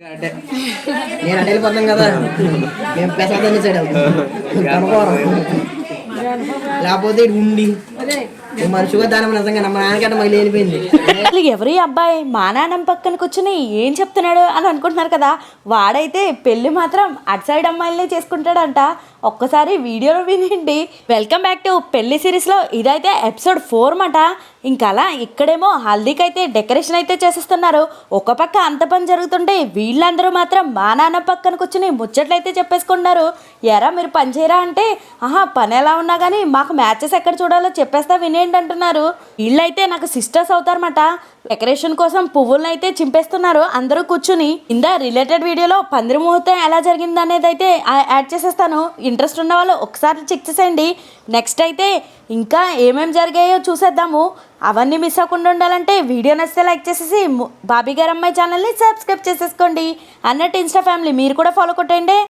నేను అటు వెళ్ళిపోతాం కదా. మేము ప్రసాదం సైడ్ లేకపోతే ఉండి. నువ్వు మనిషిగా దానం నిజంగా మా నాన్నకంటే మళ్ళీ వెళ్ళిపోయింది. అసలు ఎవరి అబ్బాయి? మా నాన్నమ్మ పక్కన కూర్చుని ఏం చెప్తున్నాడు అని అనుకుంటున్నారు కదా. వాడైతే పెళ్ళి మాత్రం అటు సైడ్ అమ్మాయిలనే చేసుకుంటాడంట. ఒక్కసారి వీడియోలో వినండి. వెల్కమ్ బ్యాక్ టు పెళ్ళి సిరీస్లో ఇదైతే ఎపిసోడ్ ఫోర్ మాట. ఇంకా అలా ఇక్కడేమో హల్దీకి అయితే డెకరేషన్ అయితే చేసేస్తున్నారు. ఒక పక్క అంత పని జరుగుతుంటే వీళ్ళందరూ మాత్రం మా నాన్న పక్కన కూర్చుని ముచ్చట్లయితే చెప్పేసుకుంటున్నారు. ఎరా మీరు పని చేయరా అంటే ఆహా పని ఎలా ఉన్నా కానీ మాకు మ్యాచెస్ ఎక్కడ చూడాలో చెప్పేస్తా వినేయండి అంటున్నారు. వీళ్ళైతే నాకు సిస్టర్స్ అవుతారన్నమాట. డెకరేషన్ కోసం పువ్వులను అయితే చింపేస్తున్నారు అందరూ కూర్చుని. ఇందా రిలేటెడ్ వీడియోలో పందిరి ముహూర్తం ఎలా జరిగింది అనేది అయితే యాడ్ చేసేస్తాను. ఇంట్రెస్ట్ ఉన్న వాళ్ళు ఒకసారి చెక్ చేసేయండి. నెక్స్ట్ అయితే ఇంకా ఏమేమి జరిగాయో చూసేద్దాము. అవన్నీ మిస్ అవ్వకుండా ఉండాలంటే వీడియో నచ్చితే లైక్ చేసేసి బాబీ గారు అమ్మాయి ఛానల్ని సబ్స్క్రైబ్ చేసేసుకోండి. అన్నట్టు ఇన్స్టా ఫ్యామిలీ మీరు కూడా ఫాలో కొట్టండి